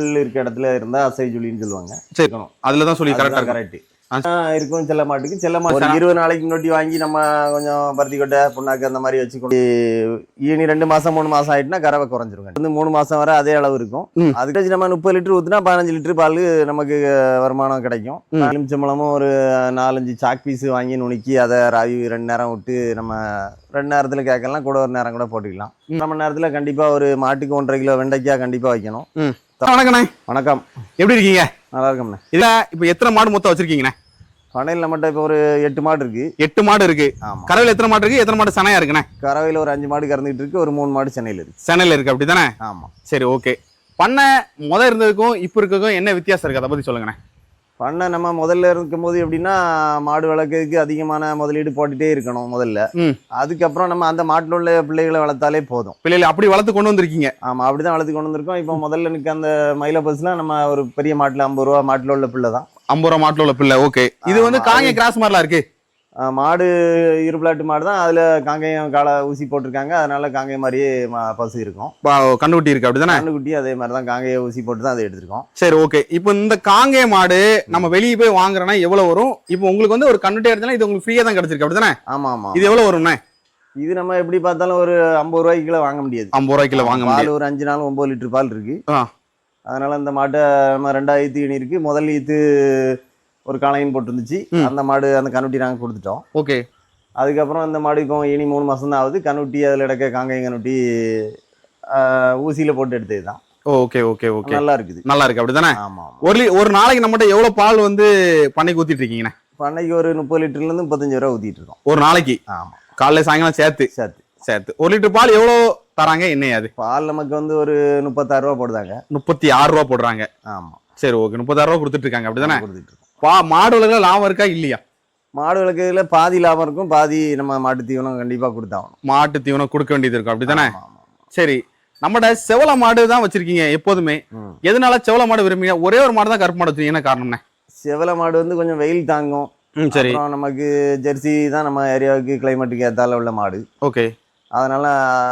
இருக்க இடத்துல இருந்தா அசை ஜுலின்னு சொல்லுவாங்க. சரி அதுல தான் சொல்லி கரெக்டா கரெக்ட். இருக்கும். செல்ல மாட்டுக்கு. செல்ல மாட்டு இருபது நாளைக்கு முன்னாடி வாங்கி நம்ம கொஞ்சம் பருத்தி கொட்டை புண்ணாக்கு அந்த மாதிரி வச்சு ஈனி ரெண்டு மாசம் மூணு மாசம் ஆயிட்டுனா கறவை குறைஞ்சிருங்க. வந்து மூணு மாசம் வரை அதே அளவு இருக்கும். அதுக்கு வச்சு நம்ம முப்பது லிட்டர் ஊத்துனா பதினஞ்சு லிட்டர் பால் நமக்கு வருமானம் கிடைக்கும். எலுமிச்சம்பழமும் ஒரு நாலஞ்சு சாக் பீஸ் வாங்கி நுணுக்கி அதை ராவி ரெண்டு நேரம் விட்டு நம்ம ரெண்டு நேரத்துல கேட்கலாம். கூட ஒரு நேரம் கூட போட்டுக்கலாம். நம்ம நேரத்துல கண்டிப்பா ஒரு மாட்டுக்கு ஒன்றரை கிலோ வெண்டைக்காய் கண்டிப்பா வைக்கணும். வணக்கண்ணே வணக்கம். எப்படி இருக்கீங்க? நல்லா இருக்கோம்ண்ணே. இதுல இப்ப எத்தனை மாடு மொத்தம் வச்சிருக்கீங்கண்ணே? பண்ணையில் நம்மகிட்ட இப்போ ஒரு எட்டு மாடு இருக்கு. எட்டு மாடு இருக்கு. கறவையில் எத்தனை மாடு இருக்கு? எத்தனை மாடு சனையா இருக்குண்ணே? கறவையில் ஒரு அஞ்சு மாடு கறந்துட்டு இருக்கு. ஒரு மூணு மாடு சென்னையில் இருக்கு. சென்னையில இருக்கு அப்படிதானே? ஆமா. சரி ஓகே. பண்ண முத இருந்ததுக்கும் இப்ப இருக்கக்கும் என்ன வித்தியாசம் இருக்கு? அதை பத்தி சொல்லுங்கண்ணே. பண்ணை நம்ம முதல்ல இருக்கும்போது எப்படின்னா மாடு வளர்க்கறதுக்கு அதிகமான முதலீடு போட்டுட்டே இருக்கணும் முதல்ல. அதுக்கப்புறம் நம்ம அந்த மாட்டில் உள்ள பிள்ளைகளை வளர்த்தாலே போதும். பிள்ளைகளை அப்படி வளர்த்து கொண்டு வந்திருக்கீங்க. ஆமா அப்படிதான் வளர்த்து கொண்டு வந்திருக்கோம். இப்போ முதல்ல எனக்கு அந்த மயில பஸ்லாம் நம்ம ஒரு பெரிய மாட்டுல ஐம்பது ரூபா மாட்டுல உள்ள பிள்ளை தான். ஐம்பது ரூபா மாட்டுல உள்ள பிள்ளை ஓகே. இது வந்து காங்க கிராஸ் மாதிரிலாம் இருக்கு. மாடு இருபிளாட்டு மாடு தான் அதுல காங்கேயம் காலை ஊசி போட்டிருக்காங்க. அதனால காங்கேயம் மாதிரியே பசு இருக்கும். கண்ணுக்குட்டி இருக்கு அப்படிதானே? கண்ணுக்குட்டி அதே மாதிரி தான் காங்கேய ஊசி போட்டு தான் அதை எடுத்திருக்கோம். சரி ஓகே இப்போ இந்த காங்கே மாடு நம்ம வெளியே போய் வாங்குறோம்னா எவ்வளவு வரும்? இப்போ உங்களுக்கு வந்து ஒரு கண்ணுட்டி எடுத்தா இது உங்களுக்கு ஃப்ரீயா தான் கிடைச்சிருக்கு அப்படிதானே? ஆமா ஆமா இது எவ்வளவு வரும்ண்ணே இது நம்ம எப்படி பார்த்தாலும் ஒரு ஐம்பது ரூபாய்க்கு கிலோ வாங்க முடியாது. ஐம்பது ரூபாய்க்குள்ள வாங்க பால் ஒரு அஞ்சு நாள் ஒன்பது லிட்டர் பால் இருக்கு. அதனால அந்த மாட்டை நம்ம ரெண்டாயிரத்தி இனி இருக்கு முதல் ஈத்து ஒரு காளையின் போட்டுருந்துச்சு. அந்த மாடு அந்த கண்ணுட்டி நாங்கள் கொடுத்துட்டோம். ஓகே. அதுக்கப்புறம் அந்த மாடு இப்போ இனி மூணு மாசம் தான் ஆகுது. கண்ணுட்டி அதில் இடக்க காங்காயம் கண்ணுட்டி ஊசியில போட்டு எடுத்தது தான் ஓகே ஓகே ஓகே. நல்லா இருக்குது. நல்லா இருக்கு. அப்படிதானே? ஆமா ஆமா. ஒரு ஒரு நாளைக்கு நம்மகிட்ட எவ்வளவு பால் வந்து பண்ணைக்கு ஊத்திட்டு இருக்கீங்கண்ணே? பண்ணைக்கு ஒரு முப்பது லிட்டர்ல இருந்து முப்பத்தஞ்சு ரூபா ஊத்திட்டு இருக்கோம். ஒரு நாளைக்கு? ஆமா. காலைல சாயங்காலம் சேர்த்து? சேர்த்து. சேர்த்து. ஒரு லிட்டர் பால் எவ்வளவு தராங்க? என்ன அது? பால் நமக்கு வந்து ஒரு முப்பத்தாறு ரூபா போடுதாங்க. முப்பத்தி ஆறு ரூபா போடுறாங்க. ஆமா. சரி ஓகே. முப்பத்தாறு ரூபா கொடுத்துட்டு இருக்காங்க. அப்படிதானே? கொடுத்துட்டு பா மாடு வளர்க்க லாபம் இருக்கா இல்லையா? மாடு வளர்க்கறதுல பாதி லாபம் இருக்கும் பாதி நம்ம மாட்டு தீவனம் கண்டிப்பா கொடுத்தாகணும். மாட்டு தீவனம் கொடுக்க வேண்டியது இருக்கும் அப்படிதானே? ஆமா. சரி நம்மட செவல மாடு தான் வச்சிருக்கீங்க எப்போதுமே. எதனால செவல மாடு விரும்புறீங்க? ஒரே ஒரு மாடு தான் கருப்பு மாடு வச்சிருக்கீங்க என்ன காரணம்னே செவல மாடு வந்து கொஞ்சம் வெயில் தாங்கும். சரி. அப்புறம் நமக்கு ஜெர்சி தான் நம்ம ஏரியாவுக்கு கிளைமேட்டுக்கு ஏத்தால உள்ள மாடு. ஓகே. அதனால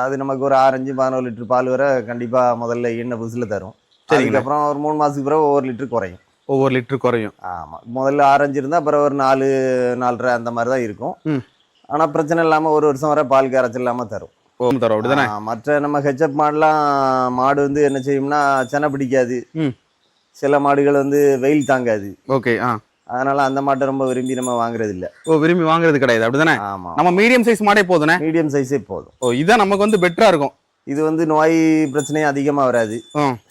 அது நமக்கு ஒரு ஆரஞ்சு பதினோரு லிட்டர் பால் வரை கண்டிப்பா முதல்ல எண்ணெய் புதுசுல தரும். சரிங்கண்ணே. அதுக்கப்புறம் ஒரு மூணு மாசத்துக்கு பிறகு ஒவ்வொரு லிட்டர் குறையும். ஒவ்வொரு லிட்டர் குறையும். ஆமா. முதல்ல ஆரஞ்சு இருந்தா அப்புறம் ஒரு நாலு நாலரை அந்த மாதிரி தான் இருக்கும். ம். ஆனா பிரச்சனை இல்லாம ஒரு வருஷம் வரை பால் கரைச்சல் இல்லாம தரும். தரோம். அப்படிதானே? மற்ற நம்ம ஹெச்எப் மாடுலாம் மாடு வந்து என்ன செய்யும்னா செனை பிடிக்காது. சில மாடுகள் வந்து வெயில் தாங்காது. ஓகே ஆ. அதனால அந்த மாட்டை ரொம்ப விரும்பி நம்ம வாங்குறது இல்ல ஓ விரும்பி வாங்குறது கிடையாது. அப்படிதானே? ஆமா. நம்ம மீடியம் சைஸ் மாடே போதுனே மீடியம் சைஸே போதும். ஓ இதான் நமக்கு வந்து பெட்டரா இருக்கும். இது வந்து நோய் பிரச்சனையும் அதிகமா வராது.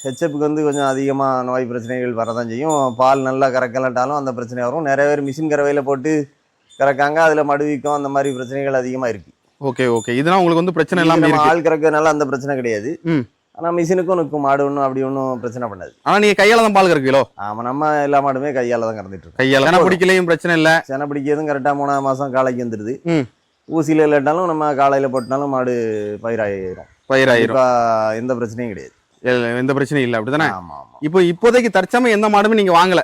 ஹெச்எப்புக்கு வந்து கொஞ்சம் அதிகமா நோய் பிரச்சனைகள் வரதான் செய்யும். பால் நல்லா கறக்கலட்டாலும் அந்த பிரச்சனை வரும். நிறைய பேர் மிஷின் கறவையில போட்டு கறக்காங்க. அதுல மடு வீக்கம் அந்த மாதிரி பிரச்சனைகள் அதிகமா இருக்கு. Okay okay. இதெல்லாம் உங்களுக்கு வந்து பிரச்சனை இது இல்லாம நம்ம இருக்கு. ஆள் கறக்கறதுனால அந்த பிரச்சனை கிடையாது. ம். ஆனா மிஷினுக்கும் நிற்கும். மாடு ஒன்றும் அப்படி ஒன்றும் பிரச்சனை பண்ணாது. ஆனா நீங்க கையால தான் பால் கறக்கீங்களோ ஆமா நம்ம எல்லா மாடுமே கையால தான் கறந்துட்டு இருக்கோம். கையால. ஏன்னா பிடிக்கலையும் பிரச்சனை இல்ல. செனை பிடிக்கிறதும் கரெக்டாக மூணாவது மாதம் காலைக்கு வந்துடுது. ஊசியில் இல்லாட்டாலும் நம்ம காலையில் போட்டாலும் மாடு பயிராயிரும். பயிராயிரும் இப்போ எந்த பிரச்சனையும் கிடையாது. எந்த பிரச்சனையும் இல்ல அப்படிதானே? இப்போ இப்போதைக்கு தற்சமயம் எந்த மாடுமே நீங்க வாங்கல?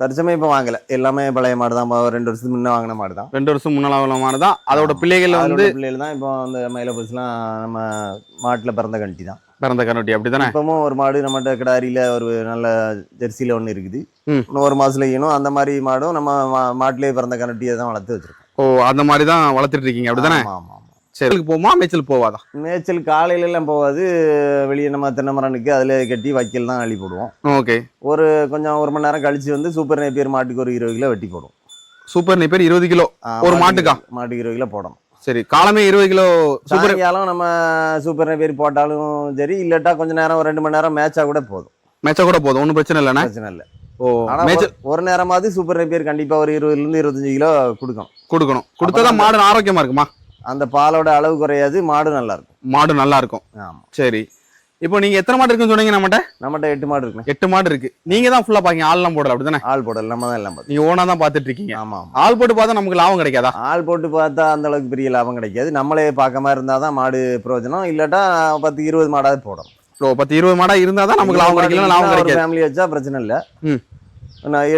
தற்சமயம் இப்போ வாங்கல. எல்லாமே பழைய மாடு தான். ரெண்டு வருஷத்துக்கு முன்னே வாங்கின மாடு தான். ரெண்டு வருஷம் முன்னால உள்ள மாடு தான். அதோட. பிள்ளைகள் வந்து பிள்ளைகள் தான் இப்போ அந்த மயில பஸ்லாம் நம்ம மாட்டில் பிறந்த கண்டி தான். பிறந்த கண்ணுட்டி அப்படிதானே? இப்பவும் ஒரு மாடு நம்மகிட்ட கிடாரியில் ஒரு நல்ல ஜெர்சியில் ஒன்று இருக்குது. இன்னும் ஒரு மாசத்துல ஈனும் அந்த மாதிரி மாடும் நம்ம மாட்டிலே பிறந்த கண்ணுட்டியை தான் வளர்த்து வச்சிருக்கோம். ஓ அந்த மாதிரி தான் வளர்த்துட்டு இருக்கீங்க அப்படிதானே? ஆமாம் ஆமாம் சரி. போமா மேய்ச்சல் போவாதா? மேய்ச்சல் காலையில எல்லாம் போகாது. வெளியே நம்ம தென்னை மரனுக்கு அதில் கட்டி வைக்கல் தான் அள்ளி போடுவோம். ஓகே. ஒரு கொஞ்சம் ஒரு மணி நேரம் கழிச்சு வந்து சூப்பர் நேப்பியர் மாட்டுக்கு ஒரு இருபது கிலோ வெட்டி போடுவோம். சூப்பர் நீ பேர் இருபது கிலோ. ஒரு மாட்டுக்கு- மாட்டுக்கா? இருபது கிலோ போடணும். சரி காலமே இருபது கிலோ சூப்பர் சாயங்காலம் நம்ம சூப்பர் நேப்பியர் போட்டாலும் சரி இல்லாட்டா கொஞ்ச நேரம் ஒரு ரெண்டு மணி நேரம் மேட்சா கூட போதும். மேய்ச்சா கூட போதும் ஒன்றும் பிரச்சனை இல்லைண்ணே? பிரச்சனை இல்லை. ஓ மேய்ச்சல் ஒரு- நேரமாவது சூப்பர் நேப்பியர் கண்டிப்பா ஒரு இருபதுல இருந்து இருபத்தஞ்சு கிலோ கொடுக்கும் கொடுக்கணும். கொடுத்தாதான் மாடு ஆரோக்கியமா இருக்குமா? அந்த பாலோட அளவு குறையாது மாடு நல்லா இருக்கும் மாடு நல்லா இருக்கும் ஆமா. சரி. இப்போ நீங்க எத்தனை மாடு இருக்குன்னு சொன்னீங்க நம்மகிட்ட? நம்மகிட்ட எட்டு மாடு இருக்குண்ணே. எட்டு மாடு இருக்கு. நீங்க தான் ஃபுல்லா பாக்கீங்க. ஆள்லாம் போடல அப்படிதானே? ஆள் போடல நம்ம தான் எல்லாம் நீங்க ஓனா தான் பாத்துட்டு இருக்கீங்க. ஆமா ஆள் போட்டு பார்த்தா நமக்கு லாபம் கிடைக்காதா? ஆள் போட்டு பார்த்தா அந்த அளவுக்கு பெரிய லாபம் கிடைக்காது. நம்மளே பார்க்காம இருந்தால் தான் மாடு பிரயோஜனம். இல்லாட்டா பத்து இருபது மாடாவது போடணும். ஓ பத்து இருபது மாடா இருந்தா தான் நமக்கு லாபம் கிடைக்கல லாபம் கிடைக்காது. ஃபேமிலி வச்சா பிரச்சனை இல்லை.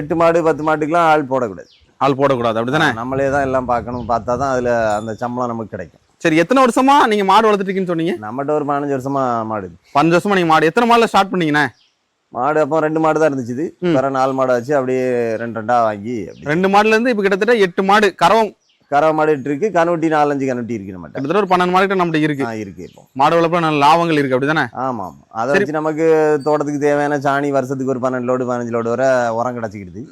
எட்டு மாடு பத்து மாட்டுக்கெல்லாம் ஆள் போடக்கூடாது. ஆள் போடக்கூடாது அப்படிதானே? நம்மளே தான் எல்லாம் பார்க்கணும் பார்த்தா தான் அதில் அந்த சம்பளம் நமக்கு கிடைக்கும். சரி எத்தனை வருஷமா நீங்க மாடு வளர்த்துட்டு சொன்னீங்க? நம்மகிட்ட ஒரு பதினஞ்சு வருஷமா மாடு. பஞ்சு வருஷமா நீங்க மாடு எத்தனை மாடுல ஸ்டார்ட் பண்ணீங்கண்ணே? மாடு அப்போ ரெண்டு மாடு தான் இருந்துச்சு. வேற நாலு மாடு வச்சு அப்படியே ரெண்டு ரெண்டா வாங்கி ரெண்டு மாடுல இருந்து இப்ப கிட்டத்தட்ட எட்டு மாடு கறவம் கறவை மாடு இருக்கு கணுட்டி நாலஞ்சு கணுட்டி இருக்கு நம்மகிட்ட. கிட்டத்தட்ட ஒரு பன்னெண்டு மாடு கிட்ட நம்மகிட்ட இருக்கு. இருக்கு இப்போ. மாடு வளர்ப்புல நல்ல லாபங்கள் இருக்கு அப்படிதானே? ஆமா ஆமா. அதை. வச்சு நமக்கு தோட்டத்துக்கு தேவையான சாணி வருஷத்துக்கு ஒரு பன்னெண்டு லோடு பதினஞ்சு லோடு வரை உரம் கிடச்சிக்கிடுது.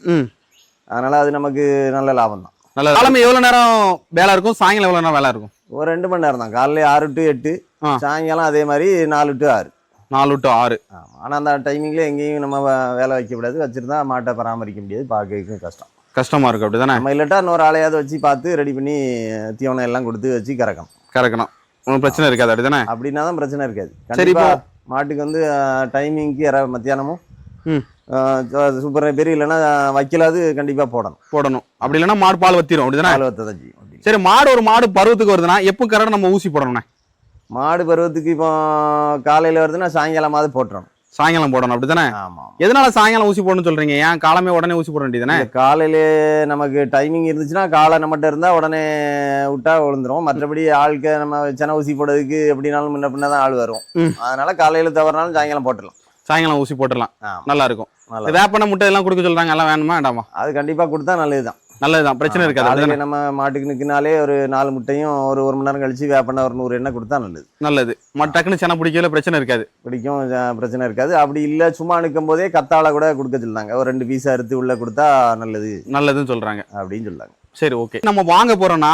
அதனால அது நமக்கு நல்ல லாபம் தான் நல்ல காலமே எவ்வளவு நேரம் வேலை இருக்கும்? சாயங்காலம் எவ்வளவு நேரம் வேலை இருக்கும்? ஒரு ரெண்டு மணி நேரம் தான் காலையில ஆறு டு எட்டு. சாயங்காலம் அதே மாதிரி நாலு டு ஆறு. நாலு டு ஆறு. ஆமா. ஆனா அந்த டைமிங்ல எங்கேயும் நம்ம வேலை வைக்கக்கூடாது வச்சிருந்தா மாட்டை பராமரிக்க முடியாது. பார்க்கறதுக்கும் கஷ்டம். கஷ்டமா இருக்கு. அப்படிதானே? நம்ம இல்லாட்டா இன்னொரு ஆளையாவது வச்சு பார்த்து ரெடி பண்ணி தீவனம் எல்லாம் கொடுத்து வச்சு கறக்கணும். கறக்கணும். ஒன்றும் பிரச்சனை இருக்காது. அப்படிதானே? அப்படின்னா தான் பிரச்சனை இருக்காது. சரி, இப்போ- கண்டிப்பா மாட்டுக்கு வந்து டைமிங்க்கு மத்தியானமும். சூப்பர் பெரிய இல்லைன்னா வைக்கலாது கண்டிப்பா போடணும். போடணும். அப்படி இல்லைன்னா மாடு பால் வத்திரும் அப்படிதானே? பால் வத்தை தான் செய்யும் அப்படி. சரி மாடு ஒரு மாடு பருவத்துக்கு வருதுன்னா எப்போ கரெக்டாக நம்ம ஊசி போடணும்ண்ணே? மாடு பருவத்துக்கு இப்போ காலையில வருதுன்னா சாயங்காலமாவது போட்டுறணும். சாயங்காலம் போடணும் அப்படிதானே? ஆமா எதனால சாயங்காலம் ஊசி போடணும்னு சொல்றீங்க? ஏன் காலமே உடனே ஊசி போட வேண்டியதுதானே? இல்ல, காலையிலே நமக்கு டைமிங் இருந்துச்சுன்னா காலை நம்மகிட்ட இருந்தா உடனே விட்டா விழுந்துரும். மற்றபடி ஆளுக்கு நம்ம சென ஊசி போடுறதுக்கு எப்படினாலும் முன்ன பின்ன தான் ஆள் வரும். அதனால காலையில தவறினாலும் சாயங்காலம் போட்டுடலாம். சாயங்காலம் ஊசி போட்டுடலாம். நல்லா இருக்கும் வேப்பன முட்டை எல்லாம் கொடுக்க சொல்றாங்க. எல்லாம் வேணுமா வேண்டாமா? அது கண்டிப்பா கொடுத்தா நல்லதுதான். நல்லதுதான். பிரச்சனை இருக்காது. அப்படிதானே? நம்ம மாட்டுக்கு நிக்கினாலே ஒரு நாலு முட்டையும் ஒரு ஒரு மணி நேரம் கழிச்சு வேப்பண்ண ஒரு நூறு எண்ணெய் கொடுத்தா நல்லது. நல்லது. டக்குன்னு சென பிடிக்கல பிரச்சனை இருக்காது. பிடிக்கும் பிரச்சனை இருக்காது. அப்படி இல்ல சும்மா நிற்கும் போதே கத்தாழை கூட கொடுக்க சொல்லாங்க ஒரு ரெண்டு பீஸ் அறுத்து உள்ள கொடுத்தா நல்லது. நல்லதுன்னு சொல்றாங்க. அப்படின்னு சொல்லாங்க சரி ஓகே. நம்ம வாங்க போறோம்னா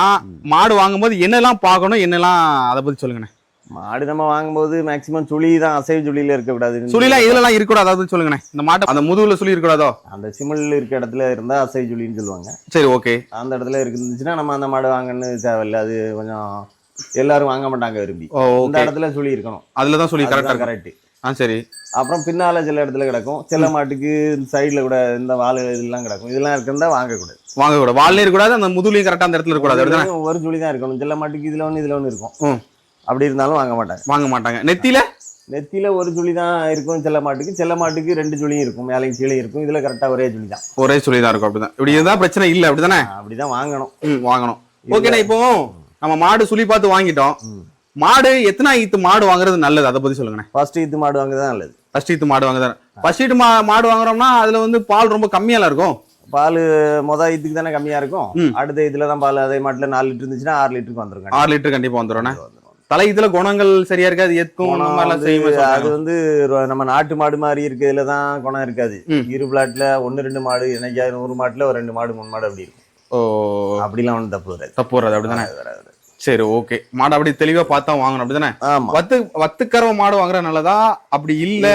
மாடு வாங்கும்போது என்னெல்லாம் பார்க்கணும் என்னெல்லாம் அதை பத்தி சொல்லுங்கண்ணே. மாடு நம்ம வாங்கும்போது மேக்சிமம் சுழி தான் அசைவு சுழியில இருக்கக்கூடாது. சுழிலாம் இதுலலாம் இருக்கக்கூடாது அதாவது சொல்லுங்கண்ணே. இந்த மாட்டை அந்த முதுகுல சுழி இருக்கக்கூடாதோ? அந்த சிமிழ் இருக்க இடத்துல இருந்தா அசை சுழின்னு சொல்லுவாங்க. சரி ஓகே. அந்த இடத்துல இருந்துச்சுன்னா நம்ம அந்த மாடு வாங்கன்னு தேவையில்ல. அது கொஞ்சம் எல்லாரும் வாங்க மாட்டாங்க விரும்பி. இந்த இடத்துல சுழி இருக்கணும். அதுல தான் சுழி கரெக்டா இருக்கும். கரெக்ட் ஆ சரி. அப்புறம் பின்னால சில இடத்துல கிடக்கும். சில மாட்டுக்கு சைடுல கூட இந்த வாழை இதெல்லாம் கிடக்கும். இதெல்லாம் இருக்கிறதா வாங்கக்கூடாது. வாங்க கூட வால்லே இருக்கக்கூடாது அந்த முதுகுலையும் கரெக்டா அந்த இடத்துல இருக்கக்கூடாது. ஒரு சுழி தான் இருக்கணும். சில மாட்டுக்கு இதுல ஒன்று இதுல ஒன்று இருக்கும். அப்படி இருந்தாலும் வாங்க மாட்டாங்க. வாங்க மாட்டாங்க. நெத்தியில? நெத்தியில ஒரு சுழி தான் இருக்கும் சில மாட்டுக்கு. சில மாட்டுக்கு ரெண்டு சுழியும் இருக்கும். மேலையும் கீழே இருக்கும். இதுல கரெக்டா ஒரே சுழி தான். ஒரே சுழி தான் இருக்கும். அப்படிதான். இப்படி இருந்தா பிரச்சனை இல்லை. அப்படிதானே? அப்படிதான் வாங்கணும். ம் வாங்கணும். ஓகேண்ணா இப்போ நம்ம மாடு சுழி பார்த்து வாங்கிட்டோம். மாடு எத்தனை ஈத்து மாடு வாங்குறது நல்லது? அதை பத்தி சொல்லுங்கண்ணே. ஃபர்ஸ்ட் இது மாடு வாங்குறது நல்லது. ஃபர்ஸ்ட் ஈத்து மாடு வாங்குறது ஃபர்ஸ்ட் ஈத்து மா மாடு வாங்குறோம்னா அதுல வந்து பால் ரொம்ப கம்மியால இருக்கும்? பால் மொத இதுக்கு தானே கம்மியா இருக்கும். ம். அடுத்த இதுல தான் பால் அதே மாட்டுல நாலு லிட்டர் இருந்துச்சுன்னா ஆறு லிட்டருக்கு வந்துரும் ஆறு லிட்டர் கண்டிப்பா வந்துரும். தலை இதுல குணங்கள் சரியா இருக்காது செய்யுமா அது. வந்து நம்ம நாட்டு மாடு மாதிரி இருக்கிறதுல தான் குணம் இருக்காது. இரு பிளாட்ல ஒன்னு ரெண்டு மாடு என்னைக்காவது நூறு மாட்டுல ஒரு ரெண்டு மாடு மூணு மாடு அப்படி இருக்கும். ஓ. அப்படிலாம் ஒன்றும் தப்பு வராது. தப்பு வராது அப்படிதானே. சரி ஓகே. மாடு அப்படி தெளிவா பார்த்தா வாங்கணும் அப்படிதானே? வத்து வத்துக்கறவ மாடு வாங்குற நல்லதா? அப்படி இல்ல.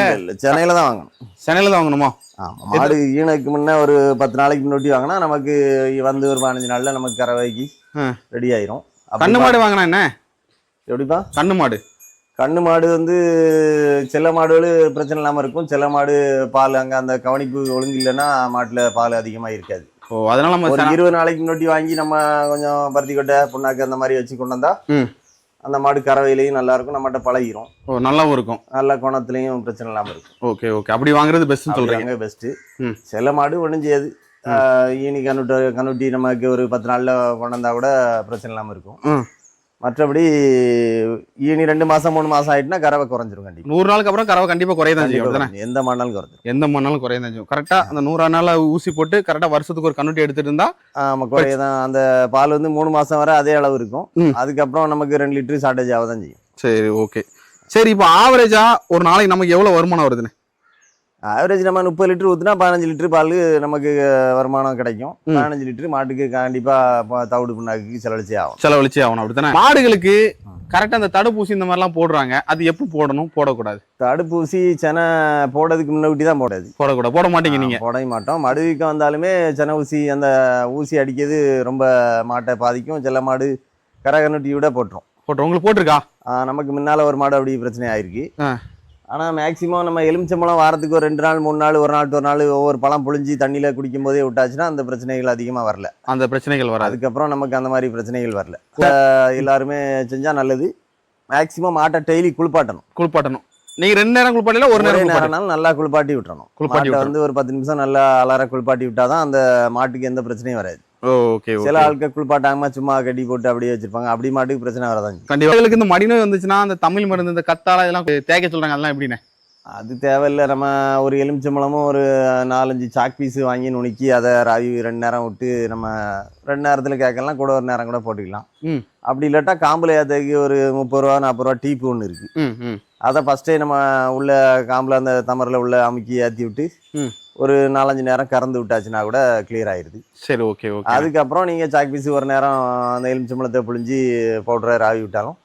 சென்னையில தான் வாங்கணும். சென்னையில தான் வாங்கணுமா? மாடு ஈனுக்கு முன்ன ஒரு பத்து நாளைக்கு முன்னாடி வாங்கினா நமக்கு வந்து ஒரு பதினஞ்சு நாள்ல நமக்கு கறவைக்கு. ரெடி ஆயிரும். கண்ணு மாடு வாங்கினா என்ன? எப்படிப்பா? கண்ணு மாடு. கண்ணு மாடு வந்து சில மாடுகள் பிரச்சனை இல்லாம இருக்கும். சில மாடு பால் அங்க அந்த கவனிப்பு ஒழுங்கு இல்லைன்னா மாட்டுல பால் அதிகமா இருக்காது. ஓ அதனால நம்ம ஒரு இருபது நாளைக்கு முன்னாடி வாங்கி நம்ம கொஞ்சம் பருத்தி கொட்டை புண்ணாக்கு அந்த மாதிரி வச்சு கொண்டு வந்தா. அந்த மாடு கறவையிலையும் நல்லா இருக்கும் நம்மகிட்ட பழகிரும். ஓ நல்லாவும் இருக்கும். நல்ல குணத்துலயும் பிரச்சனை இல்லாம இருக்கும். Okay okay. அப்படி வாங்குறது பெஸ்ட்னு சொல்றீங்க. பெஸ்ட் ம். சில மாடு ஒன்றும் செய்யாது. ஈனி கண்ணுட்டு கண்ணுட்டி நமக்கு ஒரு பத்து நாள்ல கொண்டு வந்தா கூட பிரச்சனை இல்லாம இருக்கும். மற்றபடி ஈனி ரெண்டு மாசம் மூணு மாசம் ஆயிட்டுனா கறவை குறைஞ்சிரும் கண்டிப்பா. நூறு நாளுக்கு அப்புறம் கறவை கண்டிப்பா குறைய தான் செய்யும். எந்த மாடினாலும் குறைஞ்சிரும். எந்த மண்ணாலும் குறைய தான் செய்யும் கரெக்டா அந்த நூறா நாள் ஊசி போட்டு கரெக்டா வருஷத்துக்கு ஒரு கண்ணுட்டி எடுத்துட்டு இருந்தா ஆமா குறையதான். அந்த பால் வந்து மூணு மாசம் வரை அதே அளவு இருக்கும். அதுக்கப்புறம் நமக்கு ரெண்டு லிட்டர் ஷார்ட்டேஜ் ஆக தான் செய்யும். சரி ஓகே சரி இப்போ ஆவரேஜா ஒரு நாளைக்கு நமக்கு எவ்வளவு வருமானம் வருதுன்னு? ஆவரேஜ் நம்ம முப்பது லிட்டர் ஊத்துனா பதினஞ்சு லிட்டர் பால் நமக்கு வருமானம் கிடைக்கும். பதினஞ்சு லிட்டர் மாட்டுக்கு கண்டிப்பா ப- தவிடு புண்ணாக்கு செலவழிச்சே ஆகும். செலவழிச்சே ஆகணும் அப்படித்தானே? மாடுகளுக்கு கரெக்டா அந்த தடுப்பூசி இந்த மாதிரிலாம் போடுறாங்க. அது எப்போ போடணும்? போடக்கூடாது. தடுப்பூசி செனை போடுறதுக்கு முன்னாடி தான் போடாது. போடக்கூடாது. போட மாட்டீங்க நீங்க. போடவே மாட்டோம். மடுவிக்கம் வந்தாலுமே செனை ஊசி அந்த ஊசி அடிக்கிறது ரொம்ப மாட்டை பாதிக்கும். சில மாடு கரகனுட்டி விட போட்டுரும். போட்டு உங்களுக்கு போட்டிருக்கா? நமக்கு முன்னால ஒரு மாடு அப்படி பிரச்சனை ஆயிருக்கு. ஆ. ஆனா மேக்சிமம் நம்ம எலுமிச்சம்பழம் வாரத்துக்கு ஒரு ரெண்டு நாள் மூணு நாள் ஒரு நாள் ஒரு நாள் ஒவ்வொரு பழம் புழிஞ்சு தண்ணியில குடிக்கும் போதே விட்டாச்சுன்னா அந்த பிரச்சனைகள் அதிகமா வரல. அந்த பிரச்சனைகள் வராது. அதுக்கப்புறம் நமக்கு அந்த மாதிரி பிரச்சனைகள் வரல. எல்லாருமே செஞ்சா நல்லது. மேக்சிமம் மாட்டை டெய்லி குளிப்பாட்டணும். குளிப்பாட்டணும். நீங்க ரெண்டு நேரம் குளிப்பாட்டல ஒரு நேரம் நேரம்னாலும் நல்லா குளிப்பாட்டி விட்டுறணும். குளிப்பாட்டி வந்து ஒரு பத்து நிமிஷம் நல்லா அலார குளிப்பாட்டி விட்டாதான் அந்த மாட்டுக்கு எந்த பிரச்சனையும் வராது. ஓகே சில ஆட்கள் குளிப்பாட்டாம சும்மா கட்டி போட்டு அப்படியே வச்சிருப்பாங்க. அப்படி மாட்டுக்கு பிரச்சனை வரதான் செய்யும். கண்டிப்பா. உங்களுக்கு இந்த மடிநோய் வந்துச்சுன்னா அந்த தமிழ் மருந்து இந்த கத்தாழை இதெல்லாம் தேய்க்க சொல்றாங்க. அதெல்லாம் எப்படிண்ணே? அது தேவையில்லை. நம்ம ஒரு எலுமிச்சம்பழமும் ஒரு நாலஞ்சு சாக் பீஸு வாங்கி நுணுக்கி அதை ராவி ரெண்டு நேரம் விட்டு நம்ம ரெண்டு நேரத்தில் கேட்கலாம். கூட ஒரு நேரம் கூட போட்டுக்கலாம். அப்படி இல்லாட்டா காம்பில் ஏற்றக்கு ஒரு முப்பது ரூபா நாற்பது ரூபா டீப்பு ஒன்று இருக்குது ம் அதை ஃபஸ்ட்டே நம்ம உள்ள காம்பில் அந்த தமரில் உள்ள அமுக்கி ஏற்றி விட்டு. ஒரு நாலஞ்சு நேரம் கறந்து விட்டாச்சுன்னா கூட கிளியர் ஆயிடுது சரி ஓகே ஓகே அதுக்கப்புறம் நீங்கள் சாக் பீஸு ஒரு நேரம் அந்த எலுமிச்சம்பழத்தை புழிஞ்சு பவுடரை ராவி விட்டாலும்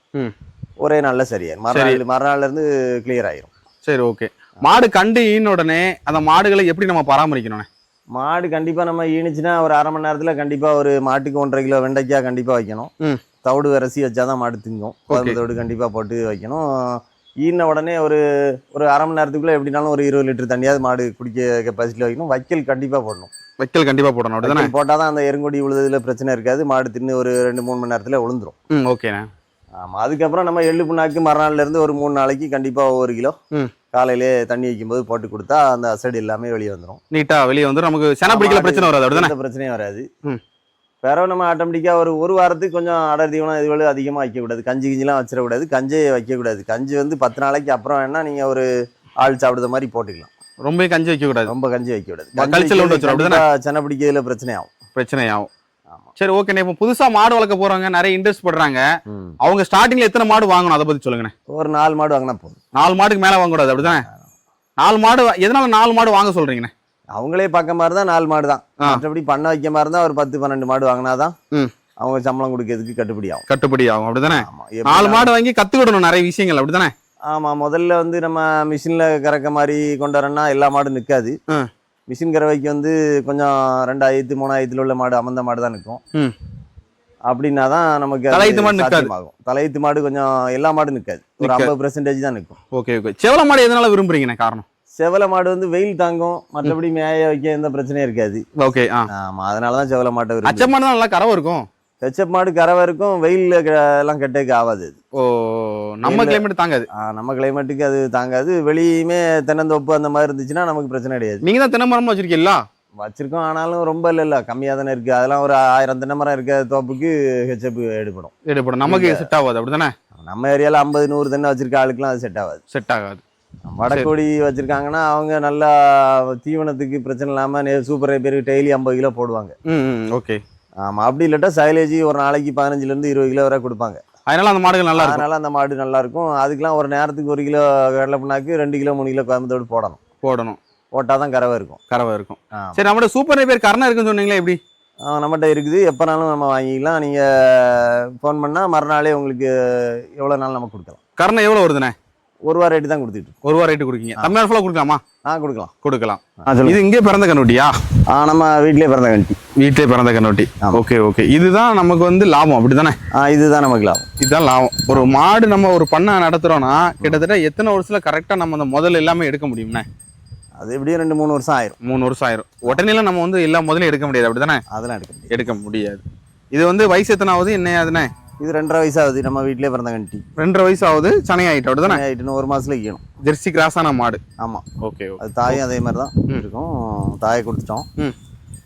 ஒரே நாளில் சரியாயிரும். மறுநாள் மறுநாள்ல இருந்து கிளியர் ஆயிரும். சரி ஓகே மாடு கண்டு ஈன உடனே அந்த மாடுகளை எப்படி நம்ம பராமரிக்கணும் மாடு கண்டிப்பாக நம்ம ஈனுச்சுன்னா ஒரு அரை மணி நேரத்தில் கண்டிப்பாக ஒரு மாட்டுக்கு ஒன்றரை கிலோ வெண்டைக்காய் கண்டிப்பாக வைக்கணும். தவிடு விரசி வச்சாதான் மாடு திங்கும். தவிடு கண்டிப்பாக போட்டு வைக்கணும். ஈன உடனே ஒரு ஒரு அரை மணி நேரத்துக்குள்ளே எப்படினாலும் ஒரு இருபது லிட்டர் தண்ணியாவது மாடு குடிக்க கெப்பாசிட்டியில் வைக்கணும். வைக்கல் கண்டிப்பாக போடணும். வைக்கல் கண்டிப்பா போடணும். வைக்கல் போட்டால் தான் அந்த எருங்கொடி உழுதுல பிரச்சனை இருக்காது. மாடு தின்னு ஒரு ரெண்டு மூணு மணி நேரத்தில் விழுந்துரும் ஓகேண்ணே. ஆமாம் அதுக்கப்புறம் நம்ம எள்ளு புண்ணாக்கு மறுநாள்ல இருந்து ஒரு மூணு நாளைக்கு கண்டிப்பாக ஒவ்வொரு கிலோ. காலையிலே தண்ணி வைக்கும்போது போட்டு கொடுத்தா அந்த அசடு எல்லாமே வெளியே வந்துடும் நீட்டா வெளியே வந்து நமக்கு சென பிடிக்கல பிரச்சனை வராது. அப்படிதானே? எந்த பிரச்சனையும் வராது. பிறகு நம்ம ஆட்டோமேட்டிக்காக ஒரு ஒரு வாரத்துக்கு கொஞ்சம் அடர் தீவனம் இதுவரை அதிகமாக வைக்கக்கூடாது கஞ்சி கிஞ்சிலாம் வச்சிடக்கூடாது. கஞ்சே வைக்கக்கூடாது கஞ்சி வந்து பத்து நாளைக்கு அப்புறம் வேணா நீங்கள் ஒரு ஆள் சாப்பிடுற மாதிரி போட்டுக்கலாம். ரொம்ப கஞ்சி வைக்க கூடாது. ரொம்ப கஞ்சி வைக்கக்கூடாது? சென்னை பிடிக்கிறதுல பிரச்சனை ஆகும். பிரச்சனை ஆகும் ஆமாம் சரி ஓகேண்ணே இப்போ புதுசா மாடு வளர்க்க போறாங்க நிறைய இன்ட்ரெஸ்ட் பண்றாங்க ம். அவங்க ஸ்டார்டிங்ல எத்தனை மாடு வாங்கணும்? அதை பத்தி சொல்லுங்கண்ணே. ஒரு நாலு மாடு வாங்கினா போதும். நாலு மாடுக்கு மேல வாங்கக்கூடாது. அப்படிதானே? நாலு மாடு எதனால நாலு மாடு வாங்க சொல்றீங்கண்ணே? அவங்களே பார்க்க மாதிரி தான் நாலு மாடு தான். மற்றபடி பண்ண வைக்க மாதிரி தான் ஒரு பத்து பன்னெண்டு மாடு வாங்கினாதான். அவங்க சம்பளம் கொடுக்கறதுக்கு கட்டுப்படி ஆகும் கட்டுப்படி ஆகும். அப்படிதானே? நாலு மாடு வாங்கி கத்துக்கிடணும் நிறைய விஷயங்கள். அப்படிதானே? ஆமா. முதல்ல வந்து நம்ம மிஷின்ல கறக்க மாதிரி கொண்டு வரேன்னா எல்லா மாடும் நிற்காது. ஆ. மிஷின் கறவைக்கு வந்து கொஞ்சம் ரெண்டாயிரத்து மூணாயிரத்துல உள்ள மாடு அமர்ந்த மாடு தான் நிற்கும். அப்படின்னா தான் நமக்கு தலையீத்து மாடு நிக்காது. சாத்தியமாகும். தலையீத்து மாடு கொஞ்சம் எல்லா மாடும் நிற்காது. ஒரு நிக்காது. ஐம்பது பெர்சன்டேஜ் தான் நிற்கும். Okay okay. செவல மாடு எதனால விரும்புறீங்கண்ணே? காரணம்? செவல மாடு வந்து வெயில் தாங்கும். மற்றபடி மேய வைக்க எந்த பிரச்சனையும் இருக்காது. ஓகே ஆமா அதனால தான் செவல மாட்டை விரும்புது அச்ச மாடு தான் நல்லா கறவை இருக்கும்? ஹெச்எப் மாடு கறவை இருக்கும் வெயில்ல எல்லாம் கெட்டதுக்கு ஆகாது அது. ஓ நம்ம இல்ல. கிளைமேட் தாங்காது. நம்ம கிளைமேட்டுக்கு அது தாங்காது. வெளியுமே தென்னந்தோப்பு அந்த மாதிரி இருந்துச்சுன்னா நமக்கு பிரச்சனை கிடையாது. நீங்க தான் தென்னை மரமா வச்சிருக்கீங்களா? வச்சிருக்கோம் ஆனாலும் ரொம்ப இல்லைல்ல கம்மியாக தானே இருக்குது அதெல்லாம் ஒரு ஆயிரம் தென்னை மரம் இருக்க தோப்புக்கு ஹெச்எப் எடுப்படும் எடுப்படும் நமக்கு செட் ஆகாது அப்படிதானே நம்ம ஏரியாவில் ஐம்பது நூறு தென்னை வச்சிருக்க ஆளுக்கெல்லாம் அது செட் ஆகாது. செட் ஆகாது. வடக்கோடி வச்சிருக்காங்கன்னா அவங்க நல்லா தீவனத்துக்கு பிரச்சனை இல்லாமல் சூப்பர் பேர் டெய்லி ஐம்பது கிலோ போடுவாங்க. ஓகே. ஆமாம் அப்படி இல்லாட்டா சைலேஜ் ஒரு நாளைக்கு பதினஞ்சுலேருந்து இருபது கிலோ வரை கொடுப்பாங்க. அதனால அந்த மாடுகள் நல்லா அதனால அந்த மாடு நல்லா இருக்கும். அதுக்கெல்லாம் ஒரு நேரத்துக்கு ஒரு கிலோ கடலை புண்ணாக்கு ரெண்டு கிலோ மூணு கிலோ கோயம்புத்தோடு போடணும். போடணும். போட்டால் தான் கறவை இருக்கும். கறவை இருக்கும். சரி நம்மளோட சூப்பர் பேர் கரணம் இருக்குன்னு சொன்னீங்களே எப்படி? நம்மகிட்ட இருக்குது. எப்போனாலும் நம்ம வாங்கிக்கலாம். நீங்கள் ஃபோன் பண்ணால் மறுநாளே உங்களுக்கு எவ்வளோ நாள் நம்ம கொடுக்கலாம். கரணம் எவ்வளவு வருதுண்ணே? ஒரு வாரம் ரேட்டு தான் கொடுத்துட்டு. ஒரு ரூபா ரேட்டு கொடுக்கீங்க. தமிழ்நாடு ஃபுல்லாக கொடுக்கலாமா? ஆ கொடுக்கலாம். கொடுக்கலாம். இது இங்கே பிறந்த கண்ணுட்டியா? ஆ நம்ம வீட்டிலே பிறந்த கண்டி வீட்டிலே பிறந்த கண்ணுட்டி. Okay okay. இதுதான் நமக்கு வந்து லாபம் அப்படிதானே ஆ இதுதான் நமக்கு லாபம். இதுதான் லாபம். ஒரு மாடு நம்ம ஒரு பண்ணை நடத்துறோம்னா கிட்டத்தட்ட எத்தனை வருஷத்துல கரெக்டா நம்ம அந்த முதல்ல எல்லாமே எடுக்க முடியும்ண்ணே அது எப்படியும் ரெண்டு மூணு வருஷம் ஆயிரும். மூணு வருஷம் ஆயிரும். உடனே நம்ம வந்து எல்லா முதலையும் எடுக்க முடியாது அப்படிதானே அதெல்லாம் எடுக்க முடியாது. எடுக்க முடியாது. இது வந்து வயசு எத்தனை ஆகுது என்ன ஆகுதுண்ணே இது ரெண்டரை வயசாகுது நம்ம வீட்டிலே பிறந்த கண்டி ரெண்டரை வயசு ஆகுது சனை ஆயிட்டு அப்படிதானே ஆயிட்டுன்னு ஒரு மாசத்துல ஈக்கணும் ஜெர்சி கிராஸான மாடு ஆமாம் ஓகே ஓகே அது தாயும் அதே மாதிரி தான். இருக்கும் தாயை கொடுத்துட்டோம்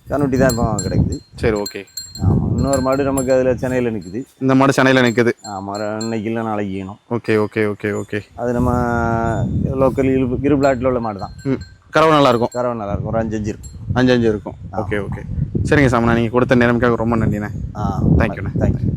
கண்ணுட்டி தான் இப்போ கிடைக்குது சரி ஓகே ஆமாம் இன்னொரு மாடு நமக்கு அதில் சென்னையில் நிற்குது இந்த மாடு சென்னையில் நிற்குது ஆமாம் இன்னைக்கு இல்லை நாளைக்கு ஈக்கணும் ஓகே ஓகே ஓகே ஓகே அது நம்ம லோக்கல் இரு இரு பிளாட்டில் உள்ள மாடு தான் கறவை நல்லா இருக்கும் கறவை நல்லா இருக்கும் ஒரு அஞ்சு அஞ்சு இருக்கும் அஞ்சு அஞ்சு இருக்கும் ஓகே ஓகே சரிங்க சாமண்ணா நீங்கள் கொடுத்த நேரமுக்காக ரொம்ப நன்றிண்ணே ஆ அண்ணா. தேங்க்யூ